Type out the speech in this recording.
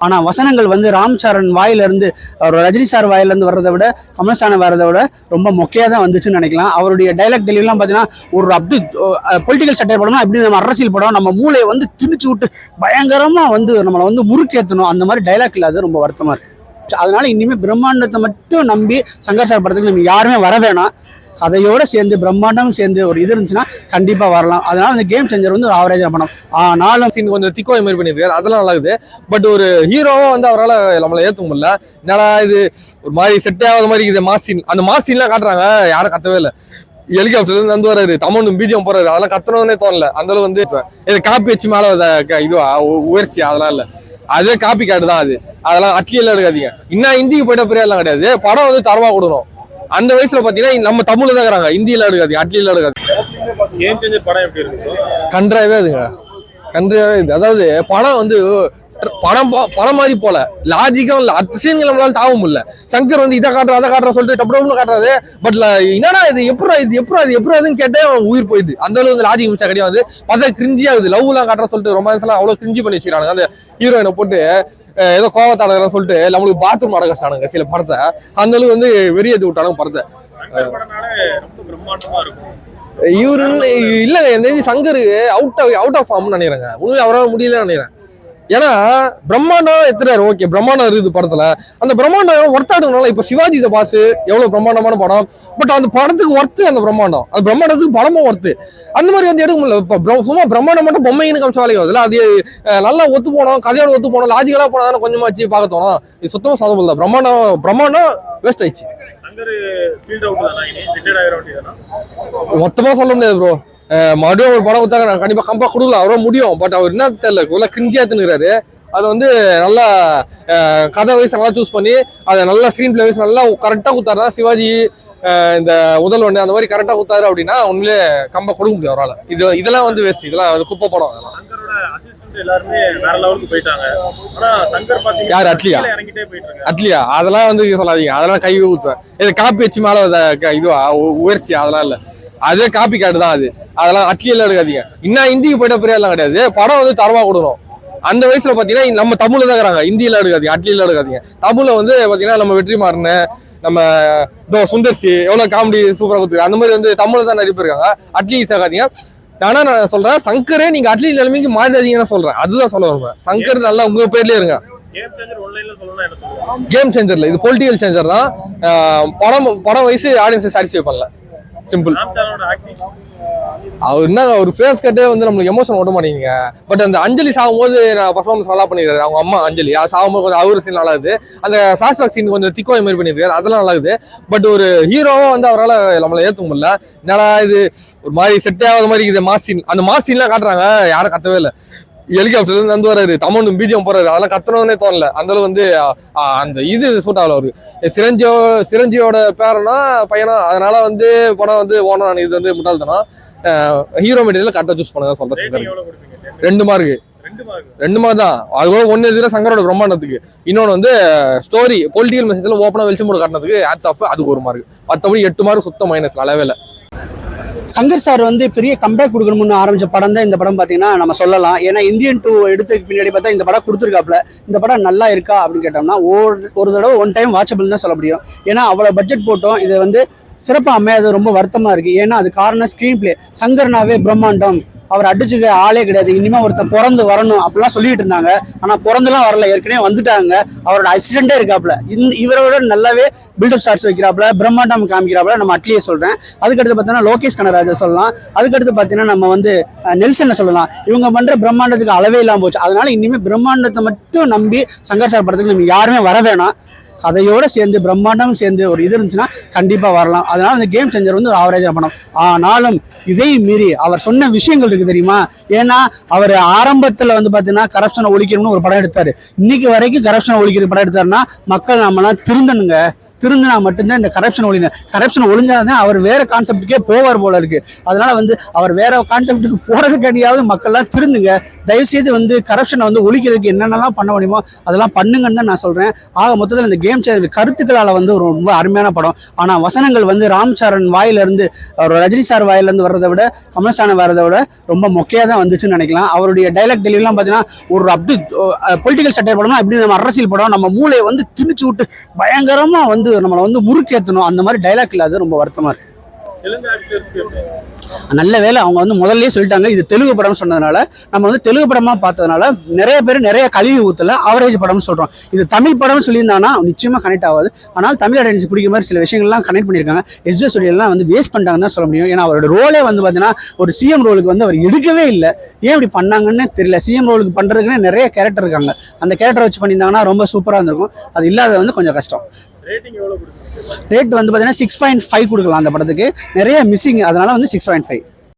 ஆனால் வசனங்கள் வந்து ராம் சரண் வாயிலிருந்து அவர் ரஜினி சார் வாயிலிருந்து வர்றதை விட கமல்சான வர்றதை விட ரொம்ப மொக்கையாக தான் வந்துச்சுன்னு நினைக்கலாம். அவருடைய டைலாக் டெலிவரிலாம் பார்த்தீங்கன்னா ஒரு அப்படி பொலிட்டிக்கல் சட்டை படம்னா எப்படி நம்ம அரசியல் படம் நம்ம மூளையை வந்து திணிச்சு விட்டு பயங்கரமாக வந்து நம்மளை வந்து முறுக்கேற்றணும் அந்த மாதிரி டைலாக் இல்லாத ரொம்ப வருத்தமாக இருக்குது அதனால இனிமேல் பிரம்மாண்டத்தை மட்டும் நம்பி சங்கர் சார் படத்துக்கு நம்ம யாருமே வர வேணாம். கதையோடு சேர்ந்து பிரம்மாண்டம் சேர்ந்து ஒரு இது இருந்துச்சுன்னா கண்டிப்பாக வரலாம். அதனால அந்த கேம் சேஞ்சர் வந்து ஆவரேஜாக படம் ஆனாலும் சீன் கொஞ்சம் திக்கோ மாதிரி பண்ணியிருக்காரு. அதெல்லாம் நல்லா இருக்குது. பட் ஒரு ஹீரோவும் வந்து அவரால் நம்மளை ஏற்ற முடியல. என்னடா இது? ஒரு மாதிரி செட் ஆகாத மாதிரி இருக்குது மாஸ் சீன் அந்த மாஸ் சீன்லாம் காட்டுறாங்க. யாரும் கத்தவே இல்லை. ஹெலிகாப்டர்லேருந்து வந்து வராரு தமிழ் பீஜம் போறாரு. அதெல்லாம் கத்தணும்னே தோணல. அந்தளவு வந்து இப்போ இது காப்பி வச்சு மேலே இதுவா? உயர்ச்சி. அதெல்லாம் இல்லை. அதே காப்பி காட்டு தான் அது. அதெல்லாம் அட்லியெல்லாம் எடுக்காதீங்க. இன்னும் ஹிந்திக்கு போயிட்ட பிரியாலாம் கிடையாது. படம் வந்து தரமாக கொடுக்கணும். அந்த வயசுல பாத்தீங்கன்னா நம்ம தமிழ்ல தான் இருக்கிறாங்க. ஹிந்தியில எடுக்காதீங்க அட்லியில எடுக்காது கன்றாவே அதுங்க. கன்றாவே இது. அதாவது படம் வந்து படம் படம் மாதிரி போல. லாஜிக்கும் இல்ல. அடுத்த சீன்கள் நம்மளால தாவ முடியல. சங்கர் வந்து இதை காட்டுற அதை காட்டுற சொல்லிட்டு டப்பு காட்டுறாரு. பட் என்னடா இது? எப்படா இது? எப்படா இது? இதுன்னு கேட்டே அவன் உயிர் போயிடுது. அந்த அளவு வந்து லாஜிக் மிஸ்டேக் கிடையாது பார்த்தா கிரிஞ்சி ஆகுது லவ் எல்லாம் காட்டுற சொல்லிட்டு ரொமான்ஸ் எல்லாம் அவ்வளவு கிரிஞ்சி பண்ணி வச்சுக்கிறாங்க அந்த ஹீரோயினை போட்டு ஏதோ கோவத்தாடுறதுன்னு சொல்லிட்டு நம்மளுக்கு பாத்ரூம் அடக்கச்சானுங்க சில படத்தை. அந்த அளவு வந்து வெறியேற்றி விட்டானுங்க படத்தை. இவரு இல்ல எனக்கு தெரிஞ்சு சங்கர் அவுட் அவுட் ஆஃப் ஃபார்ம்னு நினைக்கிறேங்க. உண்மையில அவரால் முடியலன்னு நினைக்கிறேன். ஏன்னா பிரம்மாண்டம் எத்தனாரு ஓகே பிரம்மாண்டம் இருக்குது படத்துல. அந்த பிரம்மாண்டம் ஒர்த்தாடுனால இப்ப சிவாஜி த பாஸ் எவ்வளவு பிரம்மாண்டமான படம். பட் அந்த படத்துக்கு ஒர்த்து அந்த பிரம்மாண்டம். அந்த பிரம்மாண்டத்துக்கு படமும் ஒர்த்து அந்த மாதிரி வந்து எடுக்க முடியல இப்ப சும்மா பிரம்மாண்டம் மட்டும் பொம்மைன்னு காமிச்ச வேலைக்கு ஆகுதுல்ல அது நல்லா ஒத்து போனோம். கதையோட ஒத்து போனோம். லாஜிக்கலா போனா கொஞ்சமாச்சு பார்க்க தோணும். இது சுத்தமா சாதம் பிரம்மாண்டம் பிரம்மாண்டம் வேஸ்ட் ஆயிடுச்சு. மொத்தமா சொல்ல முடியாது ப்ரோ மறுபடியும் ஒரு படம் கொடுத்தாங்க நான் கண்டிப்பா கம்பா கொடுக்கலாம். அவரும் முடியும். பட் அவர் என்ன தெரியல இவ்வளோ கிரிஞ்சியா தின்னுறாரு அது வந்து நல்லா கதை வைஸ் நல்லா சூஸ் பண்ணி அதை நல்லா ஸ்க்ரீன் பிளே வைஸ் நல்லா கரெக்டாக கொடுத்தாருனா சிவாஜி இந்த முதல்வன் அந்த மாதிரி கரெக்டாக கொடுத்தாரு அப்படின்னா உண்மையிலே கம்பா கொடுக்க முடியும் அவரால். இது இதெல்லாம் வந்து வேஸ்ட் இதெல்லாம் குப்பை படம் அதெல்லாம் யார், அட்லியா? அட்லியா? அதெல்லாம் வந்து சொல்லாதீங்க. அதெல்லாம் கை ஊற்றுவேன் இது காப்பி வச்சு மேலே இதுவா? உயர்ச்சி அதெல்லாம் இல்லை. அதே காப்பி காட்டு தான் அது. அதெல்லாம் அட்லியெல்லாம் எடுக்காதீங்க. இன்னும் ஹிந்திக்கு போயிட்ட பிரியாலாம் கிடையாது. படம் வந்து தரமா கொடுக்கணும். அந்த வயசுல பாத்தீங்கன்னா நம்ம தமிழ்ல தான் இருக்கிறாங்க. ஹிந்தியில எடுக்காதீங்க அட்லியில எடுக்காதீங்க. தமிழ்ல வந்து பாத்தீங்கன்னா நம்ம வெற்றிமாறன் நம்ம இதோ சுந்தர்சி எவ்வளவு காமெடி சூப்பரா கொடுத்துருக்கு அந்த மாதிரி வந்து தமிழ்ல தான் நிறைய பேர் இருக்காங்க. அட்லி சேர்க்காதீங்க ஆனா நான் சொல்றேன் சங்கரே நீங்க அட்லி நிலைமைக்கு மாறிடாதீங்கன்னு சொல்றேன். அதுதான் சொல்ல வருவேன் சங்கர் நல்லா உங்க பேர்லயே இருங்க. கேம் சேஞ்சர் கேம் சேஞ்சர்ல இது பொலிட்டிக்கல் சேஞ்சர் தான். படம் படம் வயசு ஆடியன்ஸை சாட்டிஸ்ஃபை பண்ணல. சிம்பிள் அவர் என்ன ஒரு ஃபேஸ் கட்டே வந்து நம்மளுக்கு எமோஷன் ஓட்ட மாட்டேங்குங்க பட் அந்த அஞ்சலி சாகும்போது நான் பர்ஃபார்மன்ஸ் நல்லா பண்ணிருக்காரு. அவங்க அம்மா அஞ்சலி. அது சாகும்போது கொஞ்சம் அவர் சீன் நல்லா இருக்குது. அந்த ஃபிளாஷ்பேக் சீன் கொஞ்சம் திக்கோ மாதிரி பண்ணியிருக்காரு. அதெல்லாம் நல்லா இருக்குது. பட் ஒரு ஹீரோவும் வந்து அவரால் நம்மளை ஏற்ற முடியல. என்னடா இது? ஒரு மாதிரி செட் ஆகாத மாதிரி இருக்குது. மாசின் அந்த மாசின்லாம் காட்டுறாங்க. யாரும் கத்தவே இல்லை. ஹெலிகாப்டர்ல இருந்து வந்து வராரு தமிழ் பீஜம் போறாரு. அதெல்லாம் கத்தணும்னே தோணல. அந்த அளவு வந்து அந்த இது சூட் ஆகல அவருக்கு சிரஞ்சியோ சிரஞ்சியோட பேரனா பையனா அதனால வந்து படம் வந்து ஓனர் இது வந்து முட்டாள்தனம் ஹீரோ மெட்டீரியல் கரெக்டாக சூஸ் பண்ணதான் சொல்றேன் ரெண்டு மார்க் ரெண்டு மார்க் தான். அது கூட ஒன்று எதிராக சங்கரோட பிரம்மாண்டத்துக்கு. இன்னொன்று வந்து ஸ்டோரி பொலிட்டிக்கல் மெசேஜ்ல ஓப்பனாக வெளிச்சம் போட காட்டினதுக்கு ஹேட்ஸ் ஆஃப் அதுக்கு ஒரு மார்க் மற்றபடி எட்டு மார்க் சுத்தம் மைனஸ் அளவே இல்லை. சங்கர் சார் வந்து பெரிய கம்பேக் கொடுக்கணும்னு ஆரம்பிச்ச படம் தான் இந்த படம் பார்த்தீங்கன்னா நம்ம சொல்லலாம். ஏன்னா இந்தியன் டூ எடுத்ததுக்கு பின்னாடி பார்த்தா இந்த படம் கொடுத்துருக்காப்ல இந்த படம் நல்லா இருக்கா அப்படின்னு கேட்டோம்னா ஒரு ஒரு தடவை ஒன் டைம் வாட்சபிள் தான் சொல்ல முடியும். ஏன்னா அவ்வளோ பட்ஜெட் போட்டோம். இது வந்து சிறப்பாக அமையாது ரொம்ப வருத்தமாக இருக்குது ஏன்னா அது காரணம் ஸ்க்ரீன் பிளே சங்கர்னாவே பிரம்மாண்டம். அவர் அடிச்சுக்க ஆளே கிடையாது. இனிமே ஒருத்தன் பிறந்து வரணும் அப்படிலாம் சொல்லிட்டு இருந்தாங்க. ஆனா பிறந்துலாம் வரல. ஏற்கனவே வந்துட்டாங்க. அவரோட அசிஸ்டண்டே இருக்காப்ல இந்த இவரோட நல்லாவே பில்டப் ஸ்டார்ட்ஸ் வைக்கிறாப்ல பிரம்மாண்டம் காமிக்கிறாப்ல நம்ம அட்லியே சொல்றேன். அதுக்கடுத்து பார்த்தீங்கன்னா லோகேஷ் கனராஜா சொல்லலாம். அதுக்கடுத்து பார்த்தீங்கன்னா நம்ம வந்து நெல்சனை சொல்லலாம். இவங்க பண்ற பிரம்மாண்டத்துக்கு அளவே இல்லாமல் போச்சு. அதனால இனிமே பிரம்மாண்டத்தை மட்டும் நம்பி சங்கர் சார் படத்துக்கு நம்ம யாருமே வர வேணாம். அதையோடு சேர்ந்து பிரம்மாண்டம் சேர்ந்து ஒரு இது இருந்துச்சுன்னா கண்டிப்பாக வரலாம். அதனால் அந்த கேம் சேஞ்சர் வந்து ஆவரேஜாக படம் ஆனாலும் இதை மீறி அவர் சொன்ன விஷயங்கள் இருக்குது தெரியுமா? ஏன்னா அவர் ஆரம்பத்தில் வந்து பார்த்தீங்கன்னா கரப்ஷனை ஒழிக்கணும்னு ஒரு படம் எடுத்தார். இன்னைக்கு வரைக்கும் கரப்ஷனை ஒழிக்கிற படம் எடுத்தாருன்னா மக்கள் நம்மளாம் திருந்தணுங்க. திருந்தினா மட்டும்தான் இந்த கரப்ஷன் ஒழிங்க கரப்ஷன் ஒழிஞ்சாதான் அவர் வேற கான்செப்டுக்கே போவார் போல இருக்கு. அதனால வந்து அவர் வேற கான்செப்ட்டுக்கு போறதுக்காண்டியாவது மக்கள்லாம் திருந்துங்க. தயவுசெய்து வந்து கரப்ஷனை வந்து ஒழிக்கிறதுக்கு என்னென்னலாம் பண்ண முடியுமோ அதெல்லாம் பண்ணுங்கன்னு தான் நான் சொல்றேன். ஆக மொத்தத்தில் இந்த கேம் சேர் கருத்துக்களால் வந்து ஒரு ரொம்ப அருமையான படம். ஆனால் வசனங்கள் வந்து ராம் சரண் வாயிலிருந்து அவர் ரஜினி சார் வாயிலிருந்து வர்றதை விட கமல்சான வர்றதை விட ரொம்ப மொக்கையாக தான் வந்துச்சுன்னு நினைக்கலாம். அவருடைய டைலாக் டெலிவரிலாம் பார்த்தீங்கன்னா ஒரு அப்படி பொலிட்டிக்கல் சட்டை படம்னா எப்படி நம்ம அரசியல் படம் நம்ம மூளையை வந்து திணிச்சு விட்டு பயங்கரமாக வந்து நம்மளை வந்து முறுக்கேற்றணும் அந்த மாதிரி டைலாக் இல்லாத ரொம்ப வருத்தமாக இருக்கு. நல்ல வேலை அவங்க வந்து முதல்ல சொல்லிட்டாங்க. இது தெலுங்கு படம் சொன்னதுனால நம்ம வந்து தெலுங்கு படமா பார்த்ததுனால நிறைய பேர் நிறைய கழுவி ஊத்துல ஆவரேஜ் படம்னு சொல்றோம். இது தமிழ் படம்னு சொல்லியிருந்தாங்கன்னா நிச்சயமா கனெக்ட் ஆகாது. ஆனால் தமிழ் ஆடியன்ஸ் பிடிக்கிற மாதிரி சில விஷயங்கள்லாம் கனெக்ட் பண்ணியிருக்காங்க. எஸ்ஜே சொல்லியெல்லாம் வந்து வேஸ்ட் பண்ணிட்டாங்கன்னு தான் சொல்ல முடியும். ஏன்னா அவரோட ரோலே வந்து பார்த்தீங்கன்னா ஒரு சிஎம் ரோலுக்கு வந்து அவர் எடுக்கவே இல்லை. ஏன் இப்படி பண்ணாங்கன்னு தெரியல. சிஎம் ரோலுக்கு பண்றதுக்குன்னு நிறைய கேரக்டர் இருக்காங்க. அந்த கேரக்டர் வச்சு பண்ணியிருந்தாங்கன்னா ரொம்ப சூப்பராக இருந்திருக்கும். அது இல்லாத வந்து கொஞ்சம் கஷ்டம். ரேட் வந்து பார்த்தீங்கன்னா சிக்ஸ் பாயிண்ட் ஃபைவ் கொடுக்கலாம் அந்த படத்துக்கு. நிறைய மிஸ்ஸிங் அதனால வந்து சிக்ஸ் பாயிண்ட் ஃபைவ்